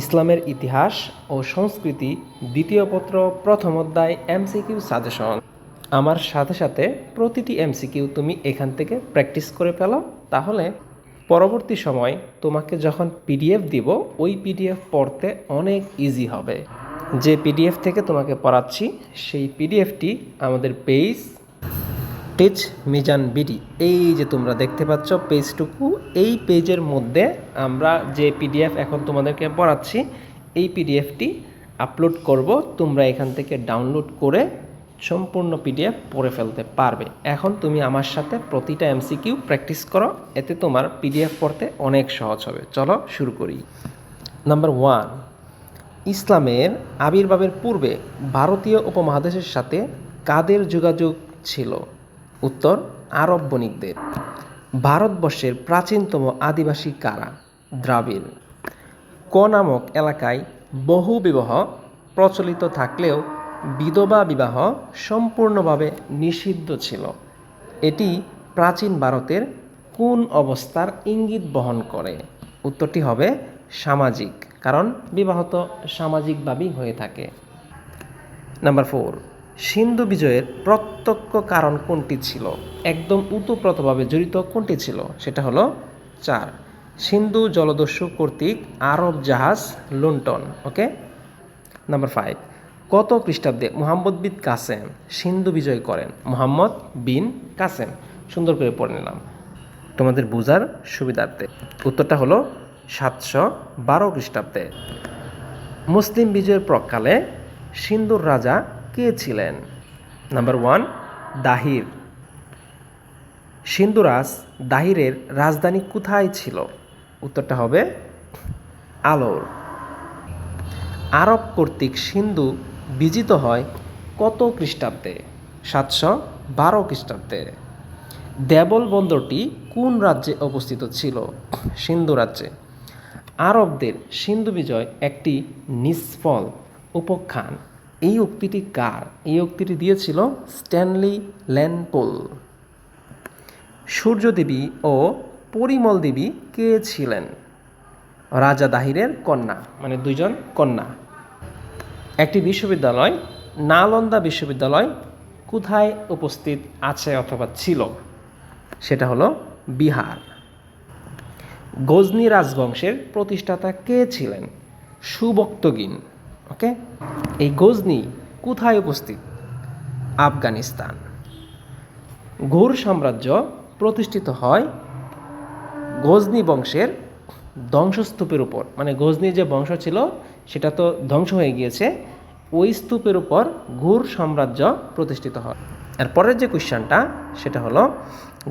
ইসলামের ইতিহাস ও সংস্কৃতি দ্বিতীয় পত্র প্রথম অধ্যায় এমসিকিউ সাজেশন। আমার সাথে সাথে প্রতিটি এমসিকিউ তুমি এখান থেকে প্র্যাকটিস করে ফেলো, তাহলে পরবর্তী সময় তোমাকে যখন পিডিএফ দিব, ওই পিডিএফ পড়তে অনেক ইজি হবে। যে পিডিএফ থেকে তোমাকে পড়াচ্ছি, সেই পিডিএফটি আমাদের পেজ টিচ মিজান বিডি। এই যে তোমরা দেখতে পাচ্ছ পেজটুকু, এই পেজের মধ্যে আমরা যে পিডিএফ এখন তোমাদেরকে পড়াচ্ছি, এই পিডিএফটি আপলোড করব। তোমরা এখান থেকে ডাউনলোড করে সম্পূর্ণ পিডিএফ পড়ে ফেলতে পারবে। এখন তুমি আমার সাথে প্রতিটা এমসিকিউ প্র্যাকটিস করো, এতে তোমার পিডিএফ পড়তে অনেক সহজ হবে। চলো শুরু করি। নাম্বার ওয়ান, ইসলামের আবির্ভাবের পূর্বে ভারতীয় উপমহাদেশের সাথে কাদের যোগাযোগ ছিল? উত্তর, আরব বণিকদের। ভারতবর্ষের প্রাচীনতম আদিবাসী কারা? দ্রাবিড়। ক নামক এলাকায় বহু বিবাহ প্রচলিত থাকলেও বিধবা বিবাহ সম্পূর্ণভাবে নিষিদ্ধ ছিল। এটি প্রাচীন ভারতের কোন অবস্থার ইঙ্গিত বহন করে? উত্তরটি হবে সামাজিক, কারণ বিবাহ তো সামাজিকভাবেই হয়ে থাকে। Number four. সিন্ধু বিজয়ের প্রত্যক্ষ কারণ কোনটি ছিল? একদম উতপ্রতভাবে জড়িত কোনটি ছিল? সেটা হলো চার। সিন্ধু জলদস্যু কর্তৃক আরব জাহাজ লুন্টন ওকে? Number five. কত খ্রিস্টাব্দে মোহাম্মদ বিন কাসেম সিন্ধু বিজয় করেন? মোহাম্মদ বিন কাসেম। সুন্দর করে পড়ে নিলাম। তোমাদের বোঝার সুবিধার্থে। উত্তরটা হলো সাতশো বারো খ্রিস্টাব্দে। মুসলিম বিজয়ের প্রকালে সিন্ধুর রাজা ছিলেন নাম্বার ওয়ান দাহির। সিন্ধুরাজ দাহিরের রাজধানী কোথায় ছিল? উত্তরটা হবে আলোর। আরব কর্তৃক সিন্ধু বিজিত হয় কত খ্রিস্টাব্দে? সাতশো বারো খ্রিস্টাব্দে। দেবল বন্দরটি কোন রাজ্যে অবস্থিত ছিল? সিন্ধু রাজ্যে। আরবদের সিন্ধু বিজয় একটি নিষ্ফল উপখ্যান এই উক্তিটি কার? এই উক্তিটি দিয়েছিল স্ট্যানলি ল্যানপোল। সূর্যদেবী ও পরিমল দেবী কে ছিলেন? রাজা দাহিরের কন্যা মানে দুইজন কন্যা। একটি বিশ্ববিদ্যালয়, নালন্দা বিশ্ববিদ্যালয় কোথায় উপস্থিত আছে অথবা ছিল? সেটা হলো বিহার। গজনী রাজবংশের প্রতিষ্ঠাতা কে ছিলেন? সুবক্তগিন ওকে এই গজনি কোথায় উপস্থিত? আফগানিস্তান। ঘোর সাম্রাজ্য প্রতিষ্ঠিত হয় গজনি বংশের ধ্বংসস্তূপের উপর। মানে গজনির যে বংশ ছিল, সেটা তো ধ্বংস হয়ে গিয়েছে। ওই স্তূপের উপর ঘুর সাম্রাজ্য প্রতিষ্ঠিত হয়। আর পরের যে কোশ্চানটা, সেটা হলো,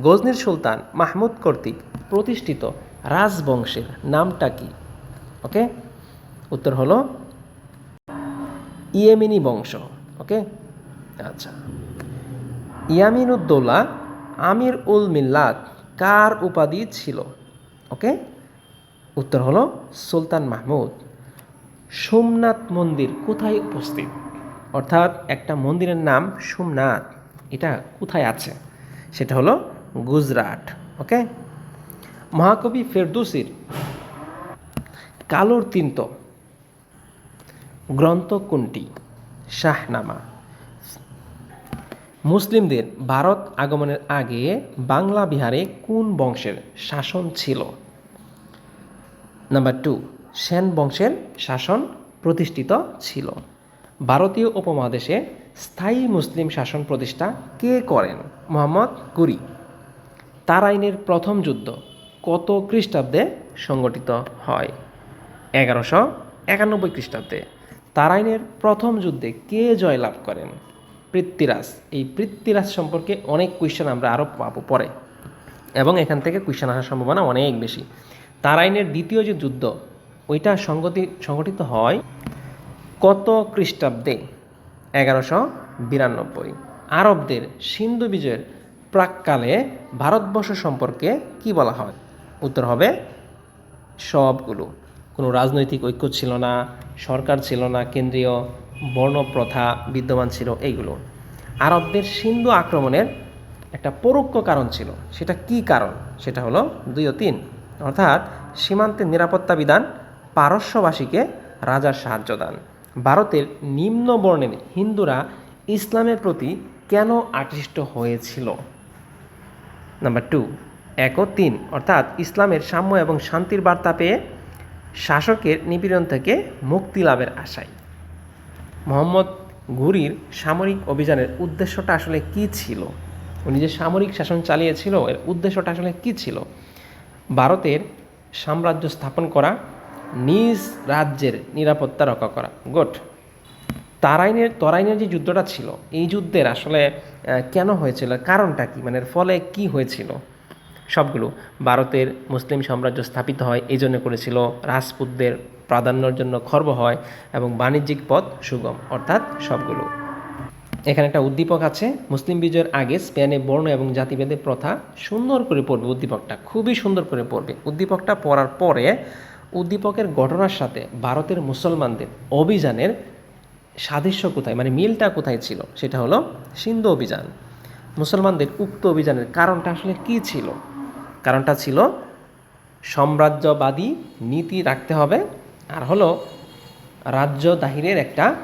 গজনির সুলতান মাহমুদ কর্তৃক প্রতিষ্ঠিত রাজবংশের নামটা কি? ওকে উত্তর হলো ইয়েমিনি বংশ, ওকে? আচ্ছা। ইয়ামিন ইয়ামিনুদ্দৌলা, আমির উল মিল্লাত কার উপাধি ছিল, ওকে? উত্তর হলো সুলতান মাহমুদ। সোমনাথ মন্দির কোথায় উপস্থিত? অর্থাৎ একটা মন্দিরের নাম সোমনাথ, এটা কোথায় আছে? সেটা হলো গুজরাট, ওকে? মহাকবি ফেরদৌসির কালোর তিন্ত গ্রন্থ কোনটি? শাহনামা। মুসলিমদের ভারত আগমনের আগে বাংলা বিহারে কোন বংশের শাসন ছিল? নাম্বার টু, সেন বংশের শাসন প্রতিষ্ঠিত ছিল। ভারতীয় উপমহাদেশে স্থায়ী মুসলিম শাসন প্রতিষ্ঠা কে করেন? মোহাম্মদ গুরি। তারাইনের প্রথম যুদ্ধ কত খ্রিস্টাব্দে সংগঠিত হয়? এগারোশো একানব্বই খ্রিস্টাব্দে। তারাইনের প্রথম যুদ্ধে কে জয়লাভ করেন? পৃথ্বীরাজ। এই পৃথ্বীরাজ সম্পর্কে অনেক কোয়েশ্চেন আমরা আরও পাবো পরে। এবং এখান থেকে কোয়েশ্চেন আসার সম্ভাবনা অনেক বেশি। তারাইনের দ্বিতীয় যে যুদ্ধ, ওইটা সংগতি সংগঠিত হয় কত খ্রিস্টাব্দে? এগারোশো বিরানব্বই। আরবদের সিন্ধু বিজয়ের প্রাককালে ভারতবর্ষ সম্পর্কে কি বলা হয়? উত্তর হবে সবগুলো। কোনো রাজনৈতিক ঐক্য ছিল না, সরকার ছিল না, কেন্দ্রীয় বর্ণপ্রথা বিদ্যমান ছিল, এইগুলো। আরবদের সিন্ধু আক্রমণের একটা পরোক্ষ কারণ ছিল। সেটা কি কারণ? সেটা হলো দুই ও তিন। অর্থাৎ সীমান্তের নিরাপত্তা বিধান পারস্যবাসীকে রাজার সাহায্য দান। ভারতের নিম্ন বর্ণের হিন্দুরা ইসলামের প্রতি কেন আকৃষ্ট হয়েছিল? নাম্বার টু, এক ও তিন। অর্থাৎ ইসলামের সাম্য এবং শান্তির বার্তা পেয়ে শাসকের নিপীড়ন থেকে মুক্তি লাভের আশায়। মোহাম্মদ ঘুরির সামরিক অভিযানের উদ্দেশ্যটা আসলে কী ছিল? উনি যে সামরিক শাসন চালিয়েছিল, এর উদ্দেশ্যটা আসলে কী ছিল? ভারতের সাম্রাজ্য স্থাপন করা, নিজ রাজ্যের নিরাপত্তা রক্ষা করা। গুড। তারাইনের, তরাইনের যে যুদ্ধটা ছিল, এই যুদ্ধের আসলে কেন হয়েছিল? কারণটা কি? মানে ফলে কি হয়েছিল? সবগুলো। ভারতের মুসলিম সাম্রাজ্য স্থাপিত হয় এই জন্য করেছিল রাজপুতদের প্রাধান্যর জন্য খর্ব হয় এবং বাণিজ্যিক পথ সুগম, অর্থাৎ সবগুলো। এখানে একটা উদ্দীপক আছে, মুসলিম বিজয়ের আগে স্পেনে বর্ণ এবং জাতিভেদের প্রথা সুন্দর করে পড়বে উদ্দীপকটা, খুবই সুন্দর করে পড়বে। উদ্দীপকটা পড়ার পরে উদ্দীপকের ঘটনার সাথে ভারতের মুসলমানদের অভিযানের সাদৃশ্য কোথায় মানে মিলটা কোথায় ছিল? সেটা হলো সিন্ধু অভিযান। মুসলমানদের উক্ত অভিযানের কারণটা আসলে কি ছিল? কারণটা ছিল সাম্রাজ্যবাদী নীতি রাখতে হবে আর হলো রাজ্য দাহিরের একটা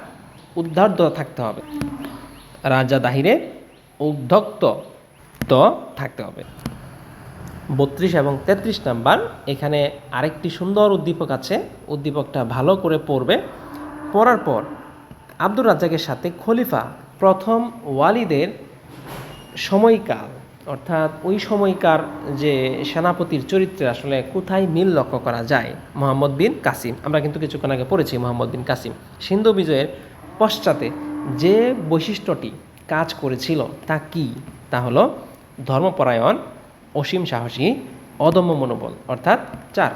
উদ্ধার্ত থাকতে হবে। রাজা দাহিরে উদ্ধক্ত তো থাকতে হবে। বত্রিশ এবং তেত্রিশ নাম্বার, এখানে আরেকটি সুন্দর উদ্দীপক আছে। উদ্দীপকটা ভালো করে পড়বে। পড়ার পর আব্দুর রাজ্জাকের সাথে খলিফা প্রথম ওয়ালিদের সময়কাল অর্থাৎ ওই সময়কার যে সেনাপতির চরিত্রে আসলে কোথায় মিল লক্ষ্য করা যায়? মোহাম্মদ বিন কাসিম। আমরা কিন্তু কিছুক্ষণ আগে পড়েছি মোহাম্মদ বিন কাসিম। সিন্ধু বিজয়ের পশ্চাতে যে বৈশিষ্ট্যটি কাজ করেছিল তা কি? তা হলো ধর্মপরায়ণ, অসীম সাহসী, অদম্য মনোবল। অর্থাৎ চার।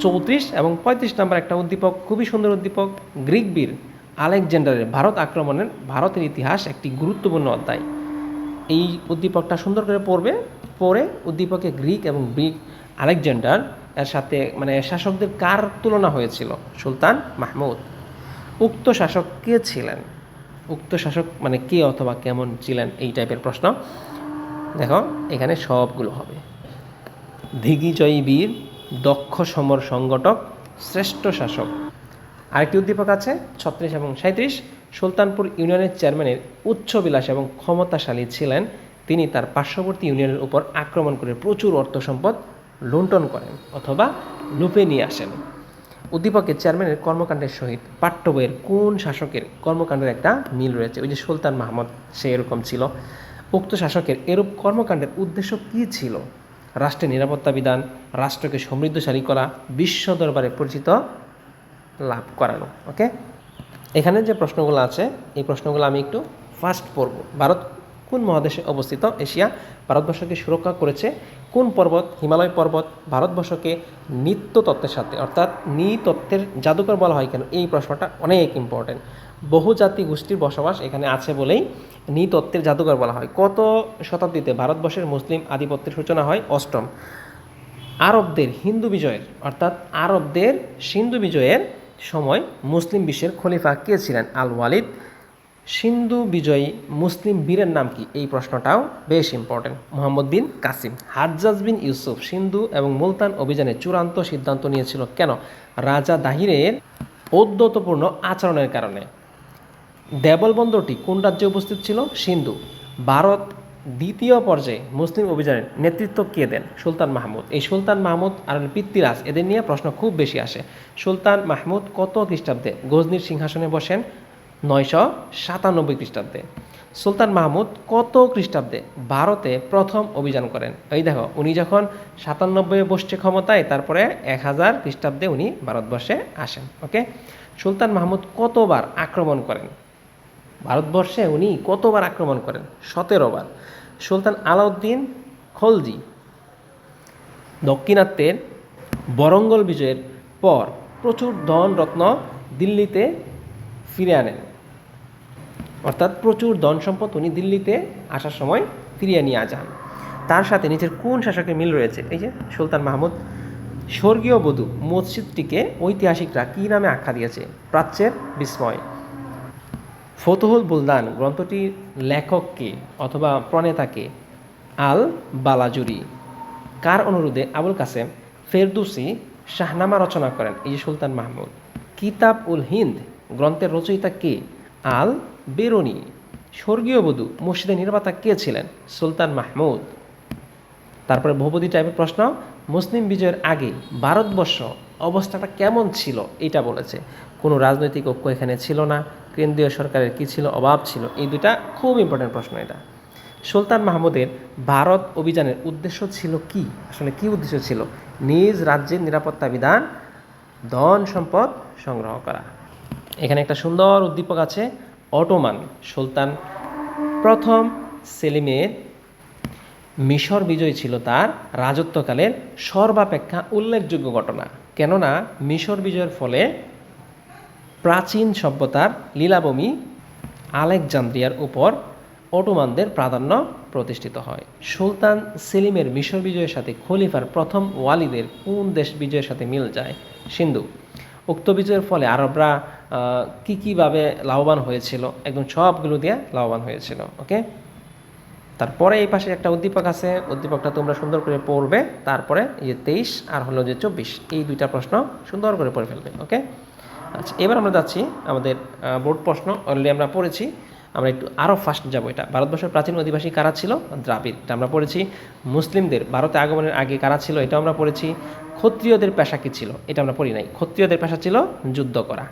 চৌত্রিশ এবং পঁয়ত্রিশ নম্বর একটা উদ্দীপক, খুবই সুন্দর উদ্দীপক, গ্রিক বীর আলেকজান্ডারের ভারত আক্রমণের ভারতের ইতিহাস একটি গুরুত্বপূর্ণ অধ্যায়। এই উদ্দীপকটা সুন্দর করে পড়বে, পড়ে উদ্দীপকে গ্রিক এবং গ্রিক আলেকজান্ডার এর সাথে মানে শাসকদের কার তুলনা হয়েছিল? সুলতান মাহমুদ। উক্ত শাসক কে ছিলেন? উক্ত শাসক মানে কে অথবা কেমন ছিলেন এই টাইপের প্রশ্ন। দেখো, এখানে সবগুলো হবে। দিগ্বিজয়ী বীর, দক্ষ সমর সংগঠক, শ্রেষ্ঠ শাসক। আরেকটি উদ্দীপক আছে, ছত্রিশ এবং সাঁত্রিশ সুলতানপুর ইউনিয়নের চেয়ারম্যানের উচ্চবিলাস এবং ক্ষমতাশালী ছিলেন। তিনি তার পার্শ্ববর্তী ইউনিয়নের উপর আক্রমণ করে প্রচুর অর্থ সম্পদ লুণ্ঠন করেন অথবা লুপে নিয়ে আসেন। উদ্দীপকের চেয়ারম্যানের কর্মকাণ্ডের সহিত পাঠ্য বইয়ের কোন শাসকের কর্মকাণ্ডের একটা মিল রয়েছে? ওই যে সুলতান মাহমদ, সে এরকম ছিল। উক্ত শাসকের এরূপ কর্মকাণ্ডের উদ্দেশ্য কী ছিল? রাষ্ট্রের নিরাপত্তা বিধান, রাষ্ট্রকে সমৃদ্ধশালী করা, বিশ্ব দরবারে পরিচিত লাভ করানো ওকে এখানে যে প্রশ্নগুলো আছে, এই প্রশ্নগুলো আমি একটু ফার্স্ট পড়ব। ভারত কোন মহাদেশে অবস্থিত? এশিয়া, ভারতবর্ষকে সুরক্ষা করেছে কোন পর্বত? হিমালয় পর্বত, ভারতবর্ষকে নিত্য তত্ত্বের সাথে, অর্থাৎ নৃতত্ত্বের জাদুকর বলা হয় কেন? এই প্রশ্নটা অনেক ইম্পর্টেন্ট বহু জাতি গোষ্ঠীর বসবাস এখানে আছে বলেই নৃতত্ত্বের জাদুকর বলা হয়। কত শতাব্দীতে ভারতবর্ষের মুসলিম আধিপত্যের সূচনা হয়? অষ্টম। আরবদের হিন্দু বিজয়ের, অর্থাৎ আরবদের সিন্ধু বিজয়ের সময় মুসলিম বিশ্বের খলিফা কে ছিলেন? আল ওয়ালিদ। সিন্ধু বিজয়ী মুসলিম বীরের নাম কি? এই প্রশ্নটাও বেশ important Muhammad bin Qasim. Hajjaj bin Yusuf Sindhu এবং মুলতান অভিযানে চূড়ান্ত সিদ্ধান্ত নিয়েছিল কেন? রাজা দাহিরের অদ্যতপূর্ণ আচরণের কারণে। দেবল বন্দরটি কোন রাজ্যে উপস্থিত ছিল? সিন্ধু। ভারত দ্বিতীয় পর্যায়ে মুসলিম অভিযানের নেতৃত্ব কে দেন? সুলতান মাহমুদ। এই সুলতান মাহমুদ আর পিতৃরাজ এদের নিয়ে প্রশ্ন খুব বেশি আসে। সুলতান মাহমুদ কত খ্রিস্টাব্দে গজনির সিংহাসনে বসেন? নয়শো সাতানব্বই খ্রিস্টাব্দে। সুলতান মাহমুদ কত খ্রিস্টাব্দে ভারতে প্রথম অভিযান করেন? এই দেখো, উনি যখন সাতানব্বই বসছে ক্ষমতায়, তারপরে এক হাজার খ্রিস্টাব্দে উনি ভারতবর্ষে আসেন, ওকে? সুলতান মাহমুদ কতবার আক্রমণ করেন? ভারতবর্ষে উনি কতবার আক্রমণ করেন? সতেরো বার। সুলতান আলাউদ্দিন খলজি, দক্ষিণাত্যের বরঙ্গল বিজয়ের পর প্রচুর ধন রত্ন দিল্লিতে ফিরে আনেন। অর্থাৎ প্রচুর ধন সম্পদ উনি দিল্লিতে আসার সময় ফিরিয়ে নিয়ে যান। তার সাথে নিজের কোন শাসকের মিল রয়েছে? এই যে সুলতান মাহমুদ, স্বর্গীয় বধূ মসজিদটিকে ঐতিহাসিকরা কী নামে আখ্যা দিয়েছে? প্রাচ্যের বিস্ময়। ফতুহুল বুলদান, গ্রন্থটির লেখককে অথবা প্রণেতাকে আল বালাজুরি। কার অনুরোধে আবুল কাসেম ফেরদুসি শাহনামা রচনা করেন? এই সুলতান মাহমুদ। কিতাব উল হিন্দ, গ্রন্থের রচয়িতা কে? আল বেরুনি। স্বর্গীয় বধূ, মসজিদের নির্মাতা কে ছিলেন? সুলতান মাহমুদ। তারপরে বহুপদী টাইপের প্রশ্ন, মুসলিম বিজয়ের আগে ভারতবর্ষ অবস্থাটা কেমন ছিল? এটা বলেছে। কোনো রাজনৈতিক ঐক্য এখানে ছিল না। কেন্দ্রীয় সরকারের কী ছিল, অভাব ছিল? এই দুটা খুব ইম্পর্টেন্ট প্রশ্ন এটা। সুলতান মাহমুদের ভারত অভিযানের উদ্দেশ্য ছিল কি? আসলে কি উদ্দেশ্য ছিল? নিজ রাজ্যের নিরাপত্তা বিধান, ধন সম্পদ সংগ্রহ করা। এখানে একটা সুন্দর উদ্দীপক আছে, অটোমান। সুলতান প্রথম সেলিমের মিশর বিজয় ছিল তার রাজত্বকালের সর্বাপেক্ষা উল্লেখযোগ্য ঘটনা। কেননা মিশর বিজয়ের ফলে প্রাচীন সভ্যতার লীলাভূমি আলেকজান্দ্রিয়ার উপর অটোমানদের প্রাধান্য প্রতিষ্ঠিত হয়। সুলতান সেলিমের মিশর বিজয়ের সাথে খলিফার প্রথম ওয়ালিদের কোন দেশ বিজয়ের সাথে মিল যায়? সিন্ধু। উক্ত বিজয়ের ফলে আরবরা কি কীভাবে লাভবান হয়েছিল? একদম সবগুলো দিয়ে লাভবান হয়েছিল, ওকে? তারপরে এই পাশে একটা উদ্দীপক আছে। উদ্দীপকটা তোমরা সুন্দর করে পড়বে। তারপরে যে তেইশ আর হলো যে চব্বিশ, এই দুইটা প্রশ্ন সুন্দর করে পড়ে ফেলবে, ওকে? আচ্ছা এবার আমরা যাচ্ছি আমাদের বোর্ড প্রশ্ন অলরেডি আমরা পড়েছি। আমরা একটু আরও ফাস্ট যাব এটা। ভারতবর্ষের প্রাচীন অধিবাসী কারা ছিল? দ্রাবিড়। এটা আমরা পড়েছি। মুসলিমদের, ভারতে আগমনের আগে কারা ছিল? এটা আমরা পড়েছি। ক্ষত্রিয়দের পেশা কী ছিল? এটা আমরা পড়ি নাই। ক্ষত্রিয়দের পেশা ছিল যুদ্ধ করা।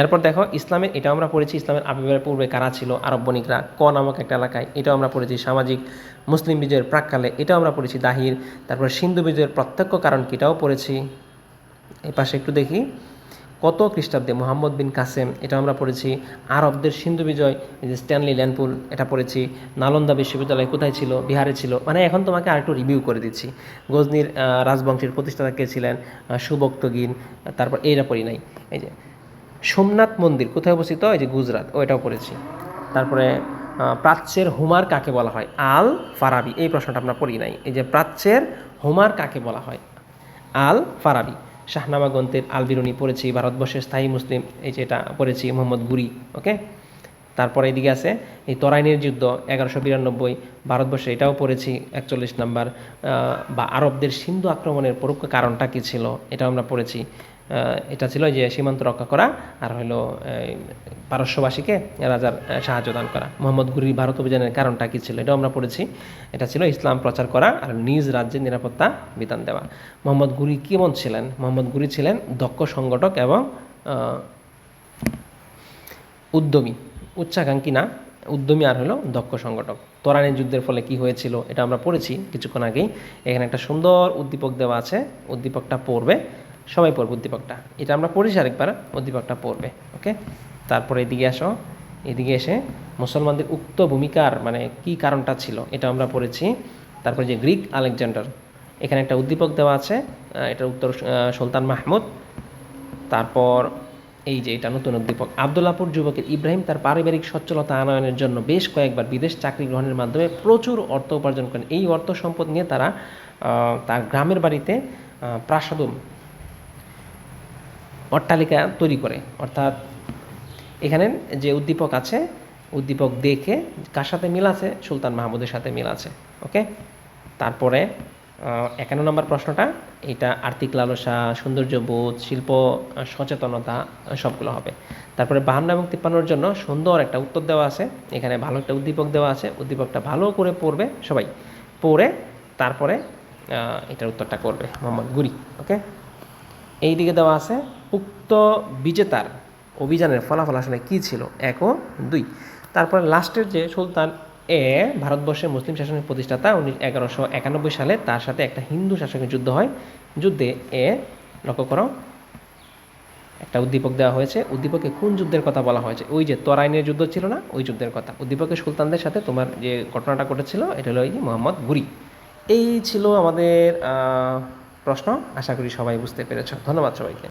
এরপর দেখো, ইসলামের এটা আমরা পড়েছি। ইসলামের আবির্ভাবের পূর্বে কারা ছিল? আরব বণিকরা। ক নামক একটা এলাকায়, এটাও আমরা পড়েছি। সামাজিক, মুসলিম বিজয়ের প্রাককালে, এটাও আমরা পড়েছি। দাহির। তারপর সিন্ধু বিজয়ের প্রত্যক্ষ কারণ এটাও পড়েছি। এই পাশে একটু দেখি। কত খ্রিস্টাব্দে মোহাম্মদ বিন কাসেম, এটা আমরা পড়েছি। আরবদের সিন্ধু বিজয়, এই যে স্ট্যানলি ল্যান্ডপুল, এটা পড়েছি। নালন্দা বিশ্ববিদ্যালয় কোথায় ছিল? বিহারে ছিল। মানে এখন তোমাকে আরেকটু রিভিউ করে দিচ্ছি। গজনির রাজবংশের প্রতিষ্ঠাতা কে ছিলেন? সুবক্তগিন, তারপর এইটা পড়ি নাই। এই যে সোমনাথ মন্দির, কোথায় অবস্থিত? এই যে গুজরাট এটাও পড়েছি। তারপরে প্রাচ্যের হুমার কাকে বলা হয়? আল ফারাবি, এই প্রশ্নটা আমরা পড়ি নাই। এই যে প্রাচ্যের হুমার কাকে বলা হয়? আল ফারাবি। শাহনামা গ্রন্থের আলবিরুনি পড়েছি, ভারতবর্ষের স্থায়ী মুসলিম, এই যে এটা পড়েছি, মোহাম্মদ গুরি ওকে তারপরে এদিকে আছে, এই তরাইনের যুদ্ধ, এগারোশো বিরানব্বই, ভারতবর্ষে এটাও পড়েছি, একচল্লিশ নাম্বার বা আরবদের সিন্ধু আক্রমণের পরোক্ষ কারণটা কী ছিল, এটাও আমরা পড়েছি। এটা ছিল যে সীমান্ত রক্ষা করা আর হলো পারস্যবাসীকে রাজার সাহায্য দান করা। মোহাম্মদ গুরির ভারত অভিযানের কারণটা কী ছিল? এটাও আমরা পড়েছি। এটা ছিল ইসলাম প্রচার করা আর নিজ রাজ্যের নিরাপত্তা বিধান দেওয়া। মোহাম্মদ গুরি কেমন ছিলেন? মোহাম্মদ গুরি ছিলেন দক্ষ সংগঠক এবং উদ্যমী, উচ্চাকাঙ্ক্ষী না, উদ্যমী আর হলো দক্ষ সংগঠক। তরানের যুদ্ধের ফলে কি হয়েছিল এটা আমরা পড়েছি কিছুক্ষণ আগেই। এখানে একটা সুন্দর উদ্দীপক দেওয়া আছে। উদ্দীপকটা পড়বে সবাই পড়বে উদ্দীপকটা। এটা আমরা পড়েছি আরেকবার, উদ্দীপকটা পড়বে, ওকে? তারপরে এদিকে আসো, এদিকে এসে মুসলমানদের উক্ত ভূমিকার মানে কি কারণটা ছিল, এটা আমরা পড়েছি। তারপরে যে গ্রিক আলেকজান্ডার, এখানে একটা উদ্দীপক দেওয়া আছে এটার উত্তর সুলতান মাহমুদ। তারপর এই যে এটা নতুন উদ্দীপক আবদুল্লাপুর যুবকের ইব্রাহিম তার পারিবারিক সচ্ছলতা আনয়নের জন্য বেশ কয়েকবার বিদেশ চাকরি গ্রহণের মাধ্যমে প্রচুর অর্থ উপার্জন করেন। এই অর্থ সম্পদ নিয়ে তারা তার গ্রামের বাড়িতে প্রাসাদম অট্টালিকা তৈরি করে। অর্থাৎ এখানে যে উদ্দীপক আছে, উদ্দীপক দেখে কার সাথে মিল আছে? সুলতান মাহমুদের সাথে মিল আছে, ওকে? তারপরে একান্ন নম্বর প্রশ্নটা, এটা আর্থিক লালসা সৌন্দর্যবোধ শিল্প, সচেতনতা, সবগুলো হবে। তারপরে বাহান্ন এবং তিপ্পান্নর জন্য সুন্দর একটা উত্তর দেওয়া আছে। এখানে ভালো একটা উদ্দীপক দেওয়া আছে। উদ্দীপকটা ভালো করে পড়বে সবাই। পড়ে তারপরে এটার উত্তরটা করবে মোহাম্মদ গুরি, ওকে? এই দিকে দেওয়া আছে উক্ত বিজেতার অভিযানের ফলাফল আসলে কী ছিল? এক ও দুই। তারপরে লাস্টের যে সুলতান এ, ভারতবর্ষের মুসলিম শাসনের প্রতিষ্ঠাতা, উনিশ এগারোশো একানব্বই সালে তার সাথে একটা হিন্দু শাসকের যুদ্ধ হয়। যুদ্ধে এ, লক্ষ্য করো, একটা উদ্দীপক দেওয়া হয়েছে। উদ্দীপকে কোন যুদ্ধের কথা বলা হয়েছে? ওই যে তরাইনের যুদ্ধ ছিল না? ওই যুদ্ধের কথা। উদ্দীপকে সুলতানদের সাথে তোমার যে ঘটনাটা ঘটেছিল, এটা হলো এই মোহাম্মদ গুরি এই ছিল আমাদের প্রশ্ন। আশা করি সবাই বুঝতে পেরেছ। ধন্যবাদ সবাইকে।